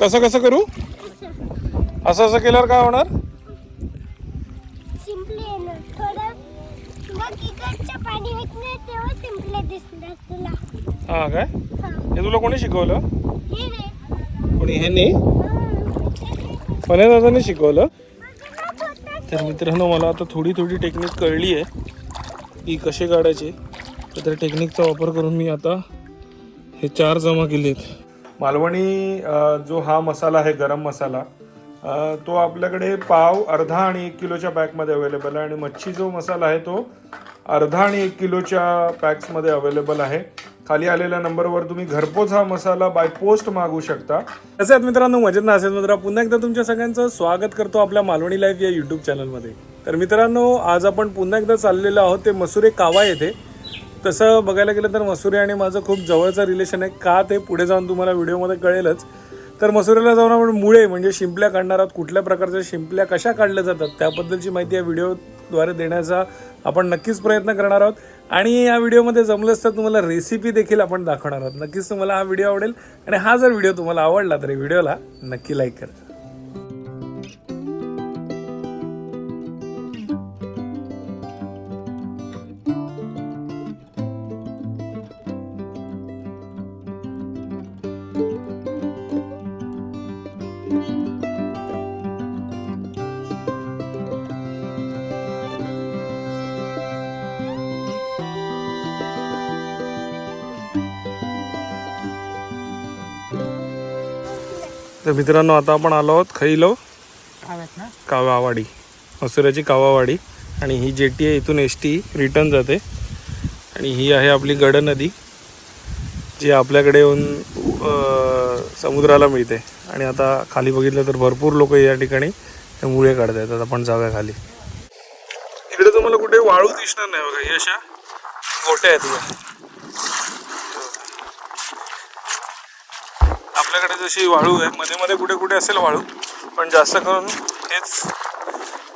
कसं कसं करू? असं असं केल्यावर काय होणार? हा काय? हा. तुला कोणी शिकवलं? हे कोणी हे. नाही. पणे दादाने शिकवलं. तर मित्रांनो मला आता थोडी थोडी टेक्निक कळली आहे. की कसे काढायचे? तर त्या टेक्निकचा वापर करून मी आता हे चार जमा केलेत. मालवणी जो हा मसाला आहे गरम मसाला तो आपल्याकडे पाव अर्धा आणि एक किलोच्या पॅकमध्ये अवेलेबल आहे. आणि मच्छी जो मसाला आहे तो अर्धा आणि एक किलोच्या पॅक्समध्ये अवेलेबल आहे. खाली आलेल्या नंबरवर तुम्ही घरपोच हा मसाला बाय पोस्ट मागू शकता. तसे आहेत मित्रांनो मजेत ना असेल मित्र. पुन्हा एकदा तुमच्या सगळ्यांचं स्वागत करतो आपल्या मालवणी लाईफ या युट्यूब चॅनलमध्ये तर मित्रांनो आज आपण पुन्हा एकदा चाललेलो आहोत ते मसुरे कावा येथे. तसं बघायला गेलं तर मसुरी आणि माझं खूप जवळचं रिलेशन आहे. का ते पुढे जाऊन तुम्हाला व्हिडिओमध्ये कळेलच. तर मसुरीला जाऊन आपण मुळे म्हणजे शिंपल्या काढणार आहोत. कुठल्या प्रकारच्या शिंपल्या कशा काढल्या जातात त्याबद्दलची माहिती या व्हिडिओद्वारे देण्याचा आपण नक्कीच प्रयत्न करणार आहोत. आणि या व्हिडिओमध्ये जमलंच तर तुम्हाला रेसिपी देखील आपण दाखवणार आहोत. नक्कीच तुम्हाला हा व्हिडिओ आवडेल. आणि हा जर व्हिडिओ तुम्हाला आवडला तर व्हिडिओला नक्की लाईक करा. तर मित्रांनो आता आपण आलो आहोत खैलो कावावाडी मसुऱ्याची कावावाडी. आणि ही जेटी आहे इथून एस टी रिटर्न जाते. आणि ही आहे आपली गड नदी जी आपल्याकडे येऊन समुद्राला मिळते. आणि आता खाली बघितलं तर भरपूर लोक या ठिकाणी मुळे काढत आहेत आता आपण जाऊया खाली. इकडे तुम्हाला कुठे वाळू दिसणार नाही बघा ही अशा गोट्या आहेत आपल्याकडे जशी वाळू आहे मध्ये मध्ये कुठे कुठे असेल वाळू पण जास्त करून हेच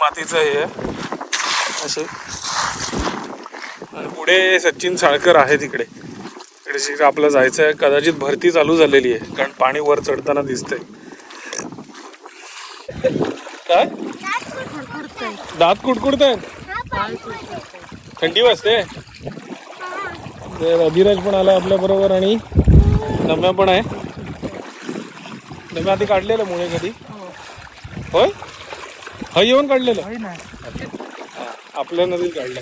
मातीचं हे आहे. असे. आणि पुढे सचिन साळकर आहे तिकडे. इकडे शिक आपलं जायचं आहे कदाचित भरती चालू झालेली आहे कारण पाणी वर चढताना दिसतंय. काय? दात कुडकुडत आहेत थंडी वाजते? तर अभिराज पण आला आपल्या बरोबर आणि नम्या पण आहे. नम्या आधी काढलेलं मुळे कधी? होय? हा येऊन काढलेलं. हा, आपल्या नदीत काढलं.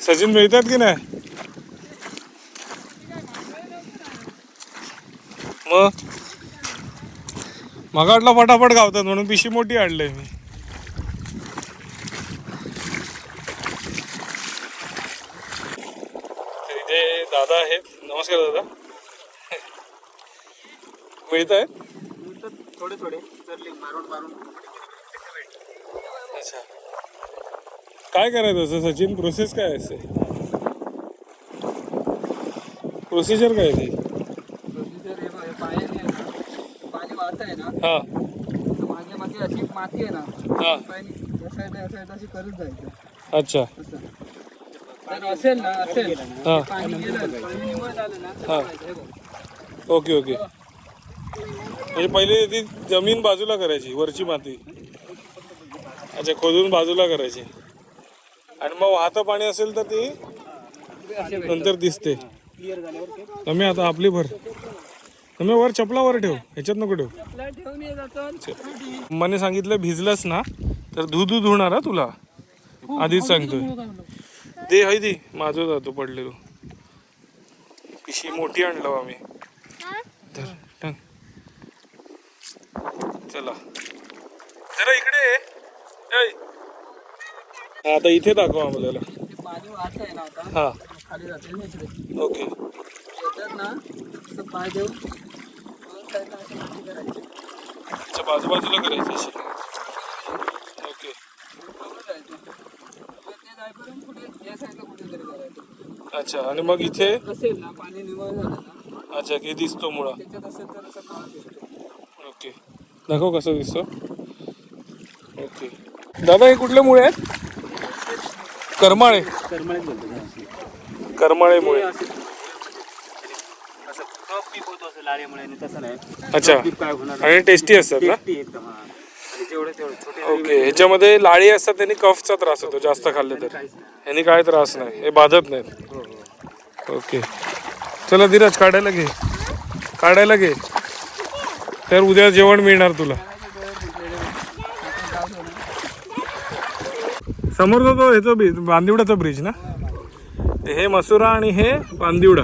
सचिन मिळतात की नाही? मग? मग वाटलं फटाफट गावतात म्हणून पिशी मोठी आणलंय मी तर इथे दादा आहेत नमस्कार दादा मिळत आहेत थोडे थोडे चरले मारून मारून अच्छा काय करायचं असं? सचिन प्रोसेस काय असते? प्रोसिजर काय आहे ती? प्रोसिजर हे बघ, हे पायाने आहे ना पाणी वाहत आहे ना हा. तर मागे मागे अशी माती आहे ना हा. पाणी या साईड या साईड अशी करत जायचं. अच्छा. असं. जर असेल ना असेल हा. पाणी गेलं पाणी निवळ झालं ना तर हा. करायचं, हे बघ. Okay okay. म्हणजे पहिले ती जमीन बाजूला करायची वरची माती. अच्छा खोदून बाजूला करायची. आणि मग वाहतं पाणी असेल तर ती नंतर दिसते. कमी आता आपली भर. तुम्ही वर चपलावर ठेव. ह्याच्यात नको ठेव. मने सांगितलं भिजलंस ना तर धू धू धुणार हा तुला. आधीच सांगतोय. दे हाय दे माझं जातो पडलेलो पिशी मोठी आणलो आम्ही तर धर, चला. जरा इकडे आता इथे दाखव आम्हाला. ते पाणी वाहत आहे ना आता. हा. खाली जाते ना इकडे. ओके. येतात ना असं पाय देऊन दोन साईडला अशी माती करायची. अच्छा बाजूबाजूला करायची अशी ओके. बरोबर जायचं मग ते जाईपर्यंत कुठे या साईडला कुठेतरी करायचं. अच्छा आणि मग इथे? असेल ना पाणी निवळ झालं ना. अच्छा की दिसतो मुळा. त्याच्यात असेल तर असं काळ दिसतो. ओके. दाखव कसं दिसतो. ओके. दादा हे कुठले मुळे आहेत? करमाळे. बोलतो अशी. करमाळेमुळे. अच्छा. आणि टेस्टी असतात ना? ओके. ह्याच्यामध्ये लाळी असतात त्यांनी कफचा त्रास होतो जास्त खाल्ले तर. ह्यानी काय त्रास नाही. हे बाधत नाहीत. हो हो. ओके. चला धीरज काढायला घे. काढायला घे. तर उद्या जेवण मिळणार तुला. समोरचा तो ह्याचा ब्रिज बांदिवडाचा ब्रिज ना? हे मसुरा आणि हे बांदिवडा.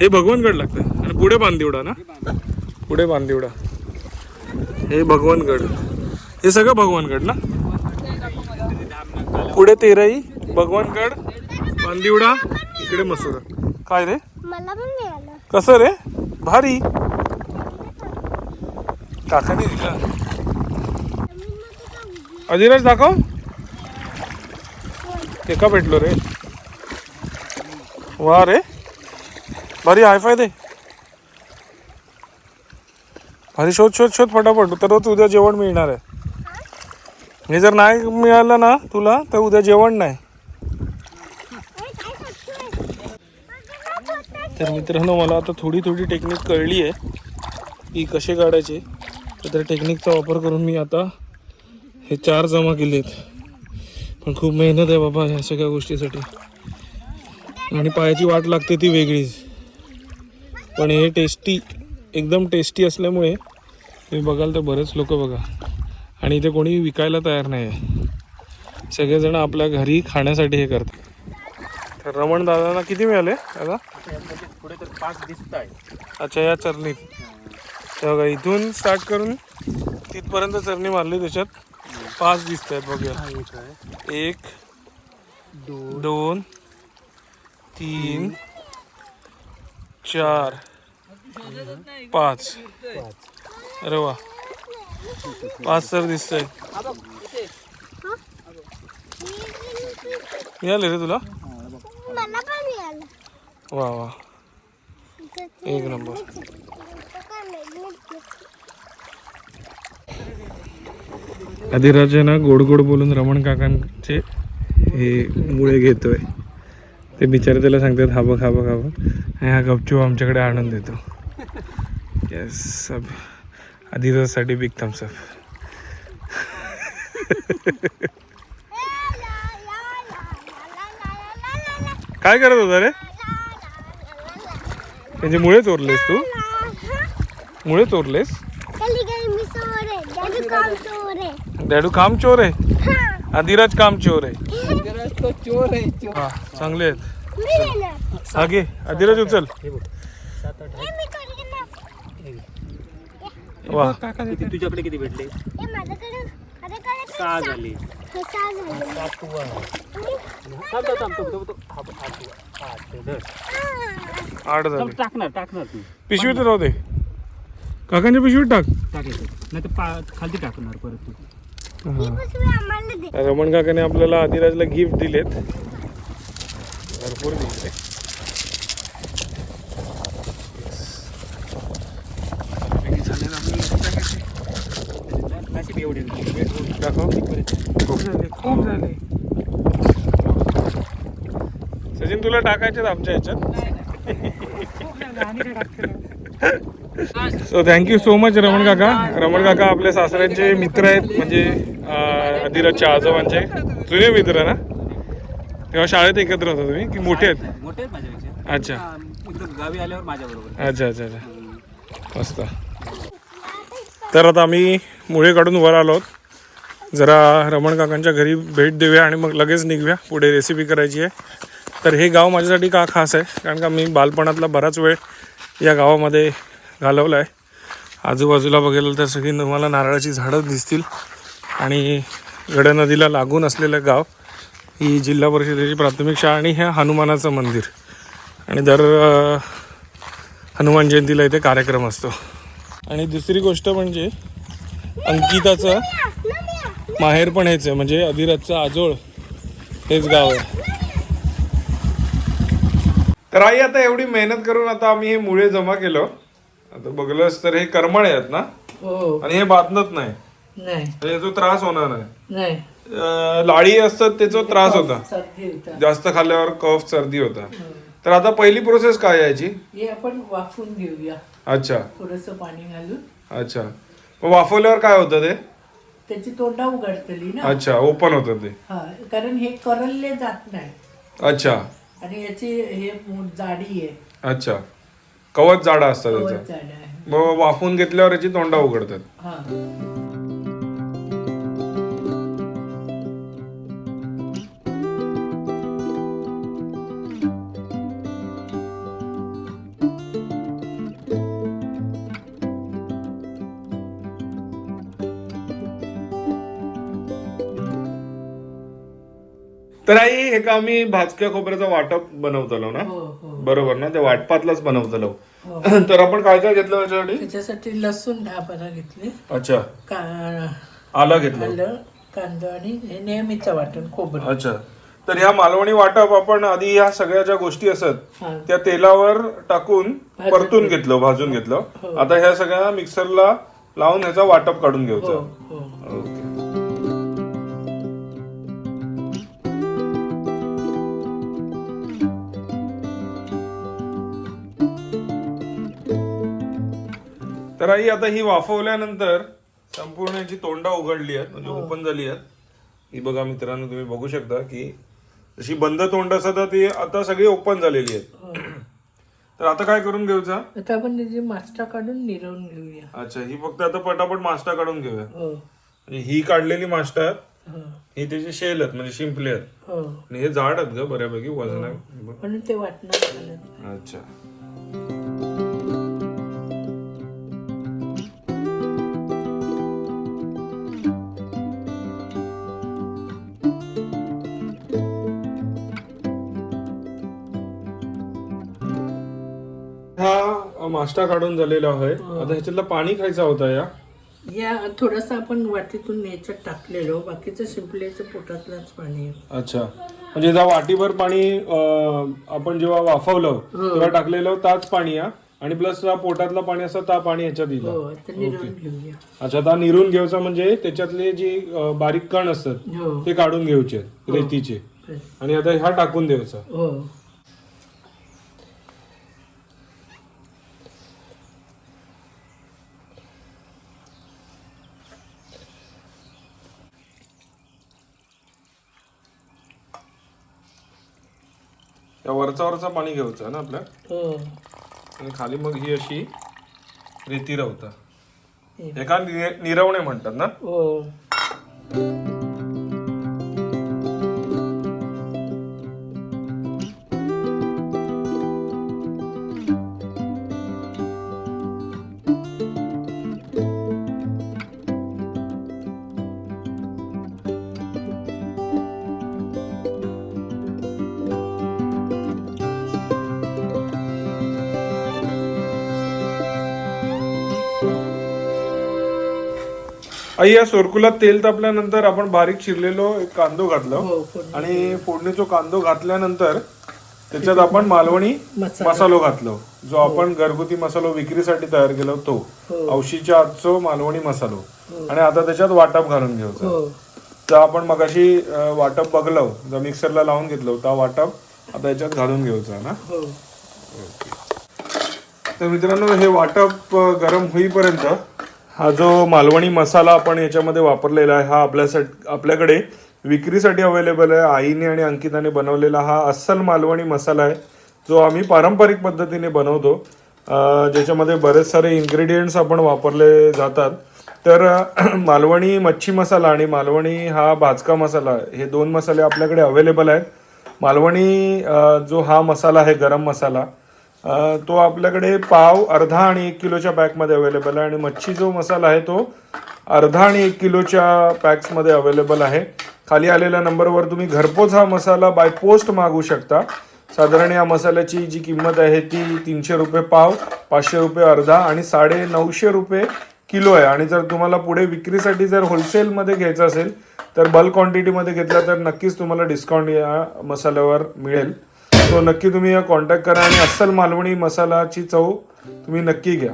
हे भगवानगड लागतं. आणि पुढे बांदिवडा ना? पुढे बांदिवडा. हे भगवानगड. हे सगळं भगवानगड ना? पुढे तेराई भगवानगड बांदिवडा इकडे मसुरा. काय रे? कसं रे? भारी. काकाने दिला अधिराज दाखव. एका भेटलो रे. वा रे. भारी हायफाय दे. भारी शोध शोध शोध फटाफट. तर उद्या जेवण मिळणार आहे. हे जर नाही मिळालं ना तुला तर उद्या जेवण नाही. तर मित्रांनो मला आता थोडी थोडी टेक्निक कळली आहे. की कसे काढायचे. तर त्या टेक्निकचा वापर करून मी आता हे चार जमा केले आहेत पण खूप मेहनत आहे बाबा ह्या सगळ्या गोष्टीसाठी. आणि पायाची वाट लागते ती वेगळीच. पण हे टेस्टी एकदम टेस्टी असल्यामुळे तुम्ही बघाल तर बरेच लोक बघा. आणि इथे कोणी विकायला तयार नाही आहे सगळेजण आपल्या घरी खाण्यासाठी हे करतात. तर रमण दादांना किती मिळाले दादा? पुढे तर पाच दिसत आहे अच्छा या चरणीत. तेव्हा बघा इथून स्टार्ट करून तिथपर्यंत चरणी मारली त्याच्यात. पाच दिसत आहेत बघूया एक आहे. एक दोन दोन तीन चार पाच. अरे वा पाच तर दिसतंय. मिळाले रे तुला? मला पण मिळालं वा वा. एक नंबर. अधिराज आहे ना गोड गोड बोलून रमण काकांचे हे मुळे घेतोय. ते बिचारे त्याला सांगतात हा बघ हा बघ हा बघ. आणि हा गपचूप आमच्याकडे आणून देतो. येस सब अधिराजसाठी बिग थम्सअप काय करत होता रे? म्हणजे मुळे चोरलेस तू? मुळे चोरलेस? डॅडी काम चोर आहे? डॅडू काम चोर आहे अधिराज काम चोर आहे. अधिराज तो चोर आहे चोर. हा चांगले आहेत. मी हा घे. अधिराज उचल. हे हे मी ना वा. किती तुझ्याकडे किती भेटले? हे माझ्याकडे माझ्याकडे सहा झाले. हे सहा झाले. सात तू आहे. आणि- थांब थांब थांब थांब, थांब, थांब. हा बघ, आठ तू आहे. आठ ते धर. आ, आठ थांब, झाले. टाकणार टाकणार तू. पिशवीत राहू दे. काकांच्या पिशवीत टाक. टाकायचं. नाही तर पा खालती टाकणार परत तू. ही. पिशवी आम्हाला दे. रमण काकाने आपल्याला अधिराजला गिफ्ट दिलेत. भरपूर दिले नशीब एवढे दाखव खूप झाले खूप झाले सचिन तुला टाकायचे आमच्या ह्याच्यात so thank you so much Raman काका. रमण काका आपल्या सासऱ्यांचे मित्र आहेत म्हणजे अधिराजच्या आजोबांचे. जुने मित्र ना? तेव्हा शाळेत एकत्र होता तुम्ही? की मोठे आहेत? मोठे आहेत माझ्यापेक्षा. अच्छा. गावी आल्यावर माझ्या बरोबर अच्छा अच्छा अच्छा. मस्त. तर आता आम्ही मुळे काढून वर आलो आहोत. जरा रमण काकांच्या घरी भेट देऊया आणि मग लगेच निघूया. पुढे रेसिपी करायची आहे. तर हे गाव माझ्यासाठी का खास आहे? कारण का मी बालपणातला बराच वेळ या गावामध्ये घालवला आहे आजूबाजूला बघायला तर सगळी तुम्हाला नारळाची झाडं दिसतील. आणि गड नदीला लागून असलेलं गाव ही जिल्हा परिषदेची प्राथमिक शाळा आणि हे हनुमानाचं मंदिर. आणि दर हनुमान जयंतीला इथे कार्यक्रम असतो. आणि दुसरी गोष्ट म्हणजे अंकिताचं माहेर पण हेच आहे म्हणजे अधिराजचं आजोळ हेच गाव आहे. तर आई आता एवढी मेहनत करून आता आम्ही हे मुळे जमा केलं. आता बघलंस तर हे करमळे आहेत ना? हो. आणि हे बांधत नाही. नाही. म्हणजे जो त्रास होणार नाही. नाही. अं, लाळी असतात त्याचा त्रास होता. सर्दी होता. जास्त खाल्ल्यावर कफ सर्दी होता. तर आता पहिली प्रोसेस काय यायची हे आपण वाफून घेऊया. अच्छा. थोडस पाणी घालून. अच्छा. मग वाफवल्यावर काय होतं ते? त्याची तोंडा उघडतली ना. अच्छा ओपन होतं ते. हा कारण हे करलले जात नाही. अच्छा. आणि याची हे मो- जाडी आहे. अच्छा. कवच जाडा असतं कवच त्याचं. मग वाफवून घेतल्यावर याची तोंडा उघडतात. हा. तर आई हे का आम्ही भाजक्या खोबऱ्याचा वाटप बनवतलो ना? हो हो. बरोबर ना? ते वाटपातलाच बनवतलो. तर आपण काय काय घेतलं त्याच्यासाठी? त्याच्यासाठी लसूण दहा पंधरा घेतले. अच्छा. का आलं घेतलं. आलं कांदा आणि हे नेहमीचं वाटण खोबरं. अच्छा. तर ह्या मालवणी वाटप आपण आधी ह्या सगळ्या ज्या गोष्टी असत हा. त्या तेलावर टाकून परतून घेतलं. भाजून घेतलं. हो. आता ह्या सगळ्या मिक्सरला लावून ह्याचा वाटप काढून हो घ्यायचा हो. ओके. तर आई आता ही वाफवल्यानंतर संपूर्ण याची तोंडा उघडली आहेत म्हणजे ओपन झाली आहेत. ही बघा मित्रांनो तुम्ही बघू शकता की जशी बंद तोंड असतात ती आता सगळी ओपन झालेली आहेत. हो. तर आता काय करून घ्यायचा आता आपण त्याची मास्टा काढून निरवून घेऊया. अच्छा ही फक्त आता पटापट मास्टा काढून घेऊया. हो. म्हणजे ही काढलेली मास्टा आहेत हो. ही त्याचे शेल आहेत म्हणजे शिंपले आहेत. हो. आणि हे जाड आहेत ग बऱ्यापैकी वजन आहे म्हणून ते वाटणार झालं. अच्छा. मास्टा काढून झालेला आहे. आता ह्याच्यातलं पाणी खायचा होता या? या थोडस आपण वाटीतून याच्यात टाकलेलो. बाकीचं शिंपल्याचं पोटातलंच पाणी आहे. अच्छा. म्हणजे जेव्हा वाटीभर पाणी अं, आपण जेव्हा वाफवलं तेव्हा टाकलेलं ताच पाणी या? आणि प्लस पोटातलं पाणी असतं ता पाणी ह्याच्यात हो दिलं निरवून घेऊया. अच्छा आता निरून घ्यायचा म्हणजे त्याच्यातले जे अं, बारीक कण असतात हो. ते काढून घ्यायचे रेतीचे. आणि आता हा टाकून द्यायचा. हो. त्या वरचा वरचा पाणी घ्यायचं ना आपल्या? हो. आणि खाली मग ही अशी रेती राहता हे. एका निरवणे म्हणतात ना? हो. आई या सोरकुलात तेल तापल्यानंतर आपण बारीक चिरलेलो एक कांदो घातला हो फोडणी. आणि फोडणीचो कांदो घातल्यानंतर त्याच्यात आपण मालवणी मसाला. घातलो. जो आपण घरगुती मसालो विक्रीसाठी तयार केला तो. हो. औशीच्या आजचो मालवणी मसालो. आणि आता त्याच्यात वाटप घालून घ्यायचा. हो. तर आपण मगाशी वाटप बघलो जर मिक्सरला लावून घेतलं तर वाटप आता याच्यात घालून घ्यायचा ना? हो. तर मित्रांनो हे वाटप गरम होईपर्यंत हा जो मालवणी मसाला आपण याच्यामध्ये वापरलेला आहे हा आपल्यासाठी आपल्याकडे विक्रीसाठी अवेलेबल आहे. आईने आणि अंकिताने बनवलेला हा अस्सल मालवणी मसाला आहे जो आम्ही पारंपरिक पद्धतीने बनवतो. ज्याच्यामध्ये बरेच सारे इन्ग्रेडियंट्स आपण वापरले जातात. तर मालवणी मच्छी मसाला आणि मालवणी हा भाजका मसाला हे दोन मसाले आपल्याकडे अवेलेबल आहेत. मालवणी जो हा मसाला आहे गरम मसाला तो आपल्याकडे पाव अर्धा आणि एक किलोच्या पॅकमध्ये अवेलेबल आहे आणि मच्छी जो मसाला आहे तो अर्धा आणि एक किलोच्या पॅक्समध्ये अवेलेबल आहे. खाली आलेल्या नंबरवर तुम्ही घरपोच हा मसाला बाय पोस्ट मागू शकता. साधारण या मसाल्याची जी किंमत आहे ती तीनशे रुपये पाव पाचशे रुपये अर्धा आणि साडे नऊशे रुपये किलो आहे. आणि जर तुम्हाला पुढे विक्रीसाठी जर होलसेलमध्ये घ्यायचं असेल तर बल्क क्वांटिटीमध्ये घेतला तर नक्कीच तुम्हाला डिस्काउंट या मसाल्यावर मिळेल. सो नक्की तुम्ही या कॉन्टॅक्ट करा आणि अस्सल मालवणी मसालाची चव तुम्ही नक्की घ्या.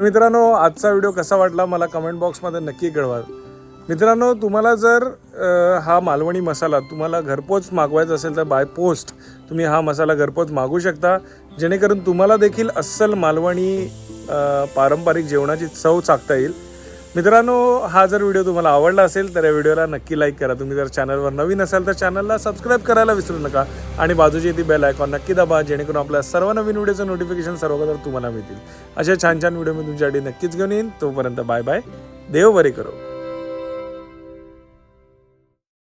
मित्रांनो आजचा व्हिडिओ कसा वाटला मला कमेंट बॉक्समध्ये नक्की कळवा. मित्रांनो तुम्हाला जर हा मालवणी मसाला तुम्हाला घरपोच मागवायचा असेल तर बाय पोस्ट तुम्ही हा मसाला घरपोच मागू शकता. जेणेकरून तुम्हाला देखील अस्सल मालवणी पारंपरिक जेवणाची चव चाकता येईल. मित्रांनो हा जर व्हिडिओ तुम्हाला आवडला असेल तर या व्हिडिओला नक्की लाईक करा. तुम्ही जर चॅनलवर नवीन असाल तर चॅनलला सबस्क्राईब करायला विसरू नका. आणि बाजूची ती बेल आयकॉन नक्की दाबा जेणेकरून आपल्या सर्व नवीन व्हिडिओचं नोटिफिकेशन सर्वप्रथम तुम्हाला मिळतील. अशा छान छान व्हिडिओ मी तुमच्यासाठी नक्कीच घेऊन येईन. तोपर्यंत बाय बाय देव बरे करो.